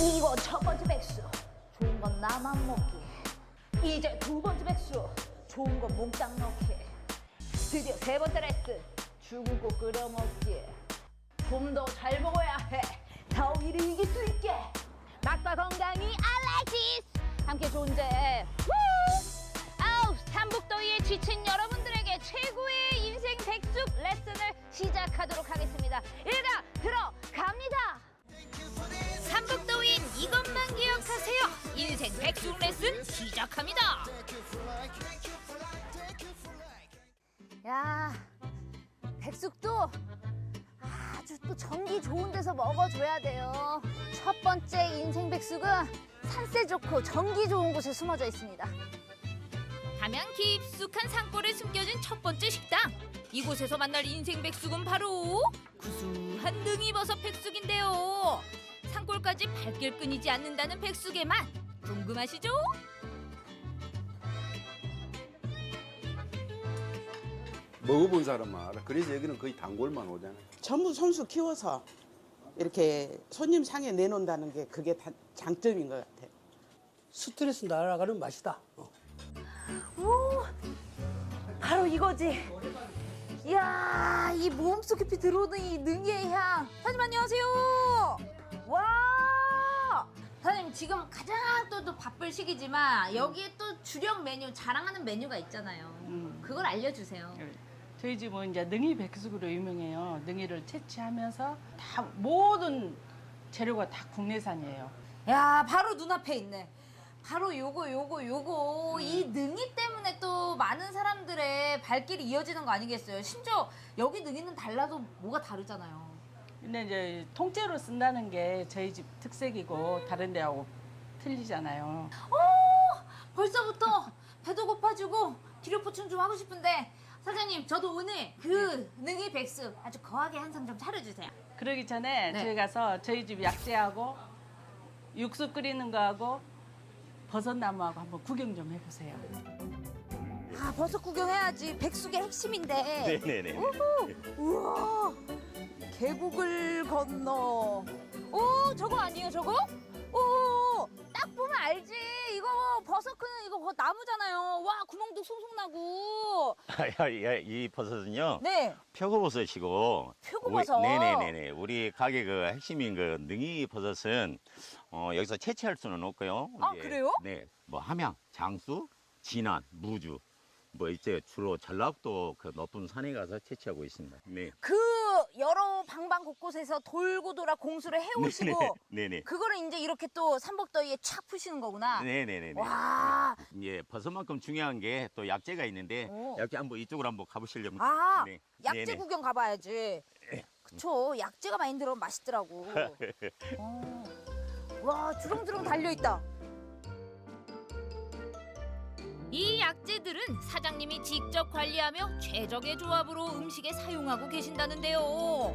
이거 첫 번째 백수. 좋은 건 나만 먹기. 이제 두 번째 백수. 좋은 건 몽땅 넣기. 드디어 세 번째 레슨 거 끓여 먹기. 좀 더 잘 먹어야 해. 더위를 이길 수 있게. 맛과 건강이 알라지스. 함께 존재해 후! 아우 삼북더위에 지친 여러분들에게 최고의 인생 백숙 레슨을 시작하도록 하겠습니다. 일가 들어 백숙 레슨 시작합니다. 야, 백숙도 아주 또 전기 좋은 데서 먹어줘야 돼요. 첫 번째 인생 백숙은 산세 좋고 전기 좋은 곳에 숨어져 있습니다. 담양 깊숙한 산골에 숨겨진 첫 번째 식당. 이곳에서 만날 인생 백숙은 바로 구수한 능이 버섯 백숙인데요. 산골까지 발길 끊이지 않는다는 백숙의 맛 궁금하시죠? 먹어본 사람만 알아. 그래서 여기는 거의 단골만 오잖아요. 전부 손수 키워서 이렇게 손님 상에 내놓는다는 게 그게 다 장점인 것 같아 요. 스트레스 날아가는 맛이다. 어. 오, 바로 이거지. 이야, 이 몸속 깊이 들어오는 이 능이의 향. 사장님 안녕하세요. 와, 사장님 지금 가장 또, 또 바쁠 시기지만 여기에 또 주력 메뉴 자랑하는 메뉴가 있잖아요. 음. 그걸 알려주세요. 저희 집은 이제 능이 백숙으로 유명해요. 능이를 채취하면서 다 모든 재료가 다 국내산이에요. 야, 바로 눈앞에 있네. 바로 요거 요거 요거 이 능이 때문에 또 많은 사람들의 발길이 이어지는 거 아니겠어요? 심지어 여기 능이는 달라도 뭐가 다르잖아요. 근데 이제 통째로 쓴다는 게 저희 집 특색이고 다른 데하고 틀리잖아요. 벌써부터 배도 고파지고 기력 보충 좀 하고 싶은데 사장님 저도 오늘 그 능이 백숙 아주 거하게 한 상 좀 차려주세요. 그러기 전에 네. 저희 가서 저희 집 약재하고 육수 끓이는 거하고 버섯나무하고 한번 구경 좀 해보세요. 아 버섯 구경해야지 백숙의 핵심인데. 네네네. 우와 계곡을 건너. 오 저거 아니에요 저거? 오 딱 보면 알지 이거 버섯 크는 이거 버- 나무잖아요. 와 구멍도 송송 나고. 이 버섯은요 네 표고버섯이고 표고버섯. 우리- 네네네네 우리 가게 그 핵심인 그 능이 버섯은 어, 여기서 채취할 수는 없고요. 아, 그래요? 네, 뭐 함양, 장수, 진안, 무주 뭐 이제 주로 전라북도 그 높은 산에 가서 채취하고 있습니다. 네. 그 여러 방방 곳곳에서 돌고 돌아 공수를 해오시고 네네. 그거를 이제 이렇게 또 삼복더위에 촥 푸시는 거구나. 네네네네. 와, 예, 버섯만큼 중요한 게 또 약재가 있는데 오. 약재 한번 이쪽으로 한번 가보시려면 아, 네. 약재 네네. 구경 가봐야지. 그쵸, 약재가 많이 들어가면 맛있더라고. 어. 와, 주렁주렁 달려 있다. 이 약재들은 사장님이 직접 관리하며 최적의 조합으로 음식에 사용하고 계신다는데요.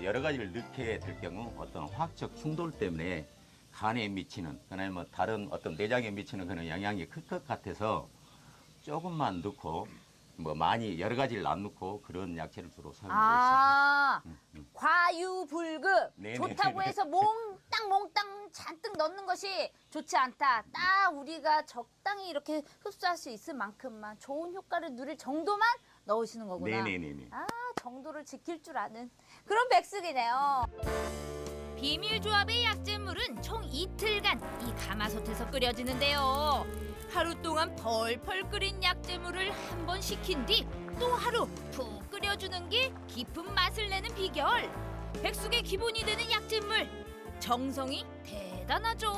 여러 가지를 넣게 될 경우 어떤 화학적 충돌 때문에 간에 미치는 그다음에 뭐 다른 어떤 내장에 미치는 그런 영향이 클 것 같아서 조금만 넣고 뭐 많이 여러 가지를 안 넣고 그런 약재를 주로 사용하고 아, 음, 음. 과유불급. 네네. 좋다고 해서 몽땅 몽땅 잔뜩 넣는 것이 좋지 않다. 딱 우리가 적당히 이렇게 흡수할 수 있을 만큼만 좋은 효과를 누릴 정도만 넣으시는. 거구나. 네네네네. 아, 정도를 지킬 줄 아는 그런 백숙이네요. 비밀 조합의 약재물은 총 이틀간 이 가마솥에서 끓여지는데요. 하루 동안 펄펄 끓인 약재물을 한 번 식힌 뒤 또 하루 푹 끓여주는 게 깊은 맛을 내는 비결. 백숙의 기본이 되는 약재물 정성이 대단하죠.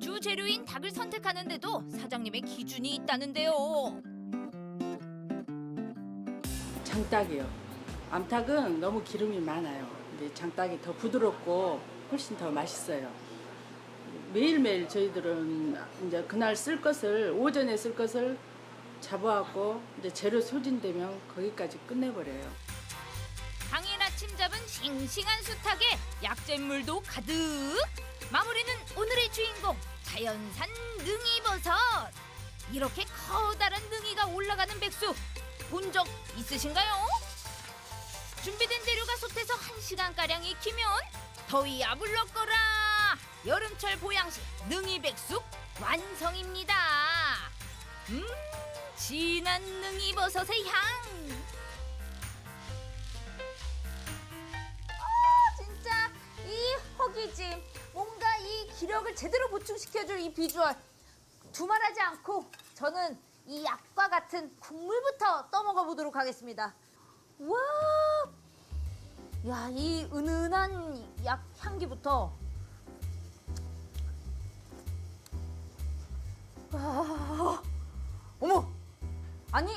주 재료인 닭을 선택하는데도 사장님의 기준이 있다는데요. 장닭이요. 암탉은 너무 기름이 많아요. 근데 장닭이 더 부드럽고 훨씬 더 맛있어요. 매일매일 저희들은 이제 그날 쓸 것을 오전에 쓸 것을 잡아갖고 이제 재료 소진되면 거기까지 끝내버려요. 싱싱한 수탉에 약재물도 가득. 마무리는 오늘의 주인공 자연산 능이버섯. 이렇게 커다란 능이가 올라가는 백숙 본 적 있으신가요? 준비된 재료가 솥에서 한시간 가량 익히면 더위야 물러거라 여름철 보양식 능이 백숙 완성입니다 음 진한 능이 버섯의 향 이 기력을 제대로 보충시켜줄 이 비주얼 두말하지 않고 저는 이 약과 같은 국물부터 떠먹어 보도록 하겠습니다. 와, 야, 이 은은한 약 향기부터 와, 어머, 아니,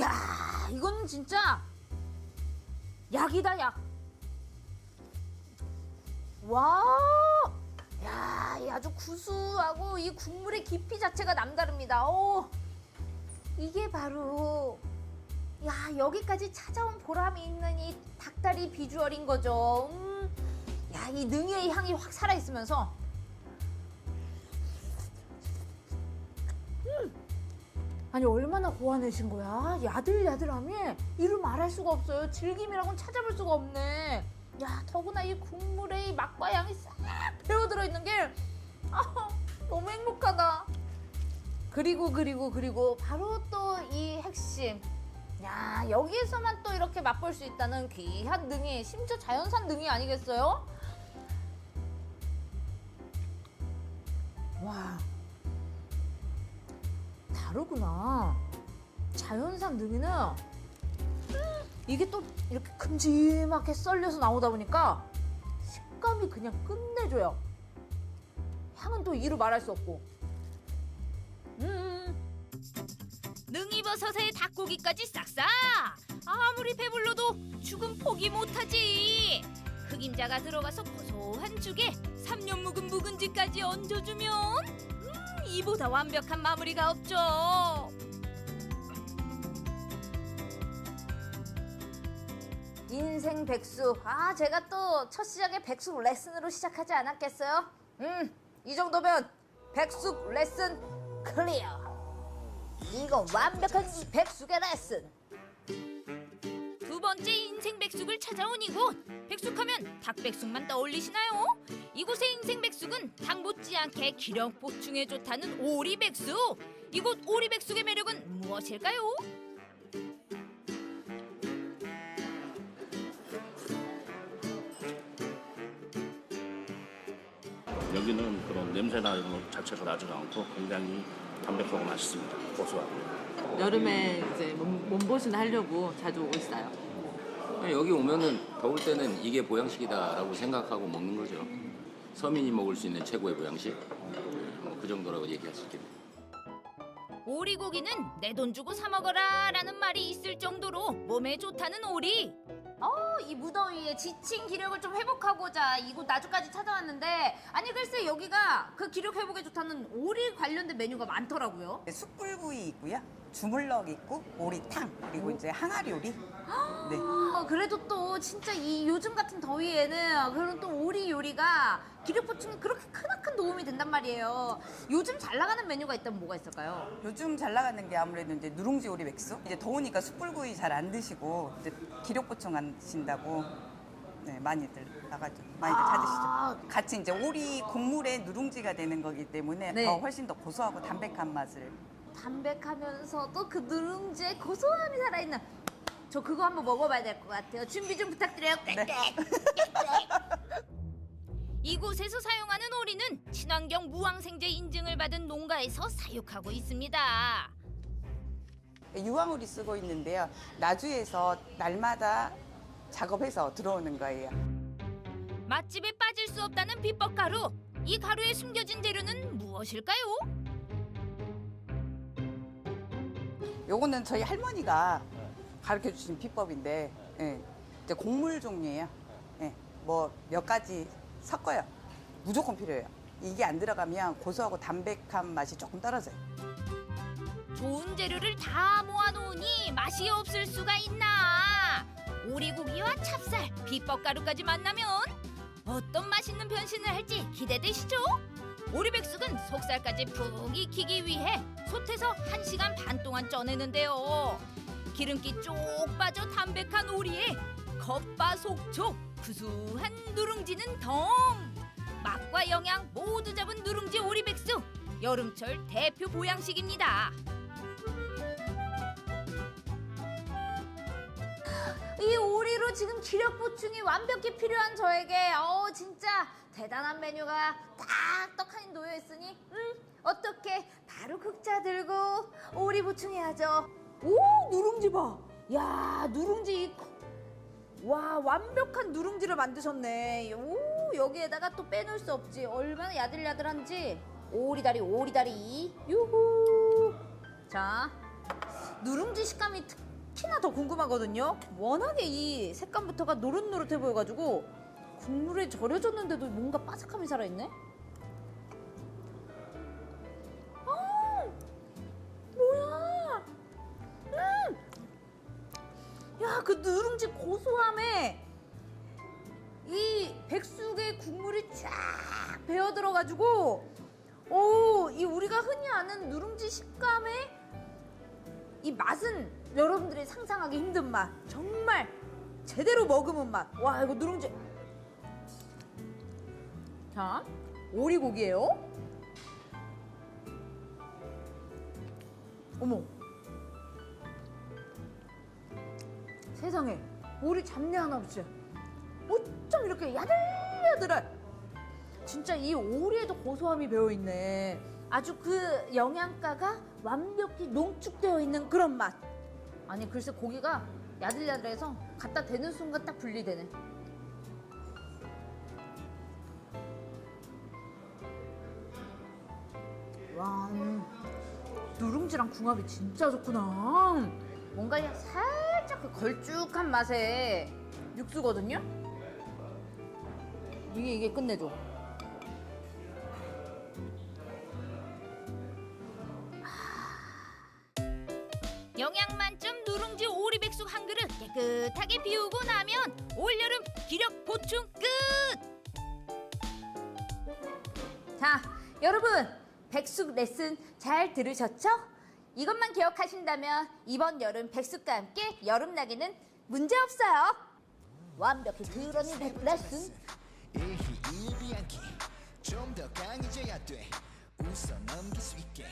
야, 이건 진짜 약이다 약. 와, 야, 이 아주 구수하고 이 국물의 깊이 자체가 남다릅니다. 오, 이게 바로 야 여기까지 찾아온 보람이 있는 이 닭다리 비주얼인 거죠. 음, 야, 이 능이의 향이 확 살아 있으면서. 음, 아니 얼마나 고안해신 거야? 야들야들함이 이루 말할 수가 없어요. 즐김이라고는 찾아볼 수가 없네. 야 더구나 이 국물에 이 맛과 양이 싹 배어 들어 있는 게 아, 너무 행복하다. 그리고 그리고 그리고 바로 또 이 핵심. 야 여기에서만 또 이렇게 맛볼 수 있다는 귀한 능이 심지어 자연산 능이 아니겠어요? 와 다르구나. 자연산 능이는 이게 또 이렇게 큼지막하게 썰려서 나오다 보니까 식감이 그냥 끝내줘요. 향은 또 이루 말할 수 없고. 음, 능이버섯에 닭고기까지 싹싹 아무리 배불러도 죽은 포기 못하지 흑임자가 들어가서 고소한 죽에 삼년 묵은 묵은지까지 얹어주면 음, 이보다 완벽한 마무리가 없죠 인생 백숙. 아, 제가 또 첫 시작에 백숙 레슨으로 시작하지 않았겠어요? 음, 이 정도면 백숙 레슨 클리어. 이건 완벽한 백숙의 레슨. 두 번째 인생 백숙을 찾아온 이곳 백숙하면 닭백숙만 떠올리시나요? 이곳의 인생 백숙은 닭 못지않게 기력 보충에 좋다는 오리 백숙 이곳 오리 백숙의 매력은 무엇일까요? 여기는 그런 냄새나 이런 것 자체가 나지가 않고 굉장히 담백하고 맛있습니다. 고소하고. 여름에 이제 몸, 몸보신 하려고 자주 오고 있어요. 여기 오면은 더울 때는 이게 보양식이다라고 생각하고 먹는 거죠. 서민이 먹을 수 있는 최고의 보양식. 뭐그 정도라고 얘기할 수 있겠네요. 오리고기는 내 돈 주고 사 먹어라 라는 말이 있을 정도로 몸에 좋다는 오리. 어, 이 무더위에 지친 기력을 좀 회복하고자 이곳 나주까지 찾아왔는데 아니 글쎄 여기가 그 기력 회복에 좋다는 오리 관련된 메뉴가 많더라고요. 숯불구이 있고요. 주물럭 있고 오리탕 그리고 이제 항아리 요리. 네. 어, 그래도 또 진짜 이 요즘 같은 더위에는 그런 또 오리 요리가 기력 보충에 그렇게 크나큰 도움이 된단 말이에요. 요즘 잘 나가는 메뉴가 있다면 뭐가 있을까요? 요즘 잘 나가는 게 아무래도 이제 누룽지 오리 백숙. 이제 더우니까 숯불구이 잘 안 드시고 이제 기력 보충 하신다고 네, 많이들 나가죠. 많이들 아. 찾으시죠. 같이 이제 오리 국물에 누룽지가 되는 거기 때문에 네. 더 훨씬 더 고소하고 담백한 맛을 담백하면서도 그 누룽지의 고소함이 살아있는 저 그거 한번 먹어봐야 될 것 같아요. 준비 좀 부탁드려요. 꽥꽥. 이곳에서 사용하는 오리는 친환경 무항생제 인증을 받은 농가에서 사육하고 있습니다. 유황오리 쓰고 있는데요. 나주에서 날마다 작업해서 들어오는 거예요. 맛집에 빠질 수 없다는 비법 가루. 이 가루에 숨겨진 재료는 무엇일까요? 요거는 저희 할머니가 가르쳐 주신 비법인데 예, 이제 곡물 종류예요. 예, 뭐 몇 가지 섞어요. 무조건 필요해요. 이게 안 들어가면 고소하고 담백한 맛이 조금 떨어져요. 좋은 재료를 다 모아놓으니 맛이 없을 수가 있나? 오리고기와 찹쌀, 비법 가루까지 만나면 어떤 맛있는 변신을 할지 기대되시죠? 오리백숙은 속살까지 푹 익히기 위해 솥에서 1시간 반 동안 쪄내는데요. 기름기 쪽 빠져 담백한 오리에 겉바속촉 구수한 누룽지는 덤 맛과 영양 모두 잡은 누룽지 오리백숙 여름철 대표 보양식입니다. 이 오리로 지금 기력 보충이 완벽히 필요한 저에게 어 진짜 대단한 메뉴가 딱 떡하니 놓여 있으니 음 어떻게 바로 극자 들고 오리 보충해야죠. 오 누룽지 봐. 야 누룽지 와 완벽한 누룽지를 만드셨네. 오 여기에다가 또 빼놓을 수 없지. 얼마나 야들야들한지 오리다리 오리다리 유후. 자 누룽지 식감이 특 히나 더 궁금하거든요. 워낙에 이 색감부터가 노릇노릇해 보여가지고 국물에 절여졌는데도 뭔가 바삭함이 살아있네. 아, 뭐야? 음, 야, 그 누룽지 고소함에 이 백숙의 국물이 쫙 배어 들어가지고, 오, 이 우리가 흔히 아는 누룽지 식감에 이 맛은 여러분들이 상상하기 힘든 맛. 정말 제대로 머금은 맛. 와, 이거 누룽지. 자, 오리고기예요. 어머. 세상에, 오리 잡내 하나 없이. 어쩜 이렇게 야들야들해. 진짜 이 오리에도 고소함이 배어있네. 아주 그 영양가가 완벽히 농축되어 있는 그런 맛. 아니 글쎄 고기가 야들야들해서 갖다 대는 순간 딱 분리되네. 와, 음, 누룽지랑 궁합이 진짜 좋구나. 뭔가 살짝 그 걸쭉한 맛의 육수거든요. 이게 이게 끝내줘. 영양 만점 누룽지 오리백숙 한 그릇 깨끗하게 비우고 나면 올여름 기력 보충 끝! 자, 여러분 백숙 레슨 잘 들으셨죠? 이것만 기억하신다면 이번 여름 백숙과 함께 여름 나기는 문제 없어요. 완벽히 드러낸 백 레슨. 좀더 강해져야 돼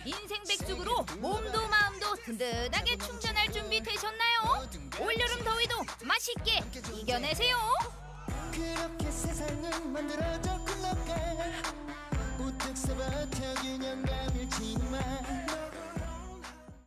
인생 백숙으로 몸도 마음도 든든하게 충전할 준비 되셨나요? 올여름 더위도 맛있게 이겨내세요.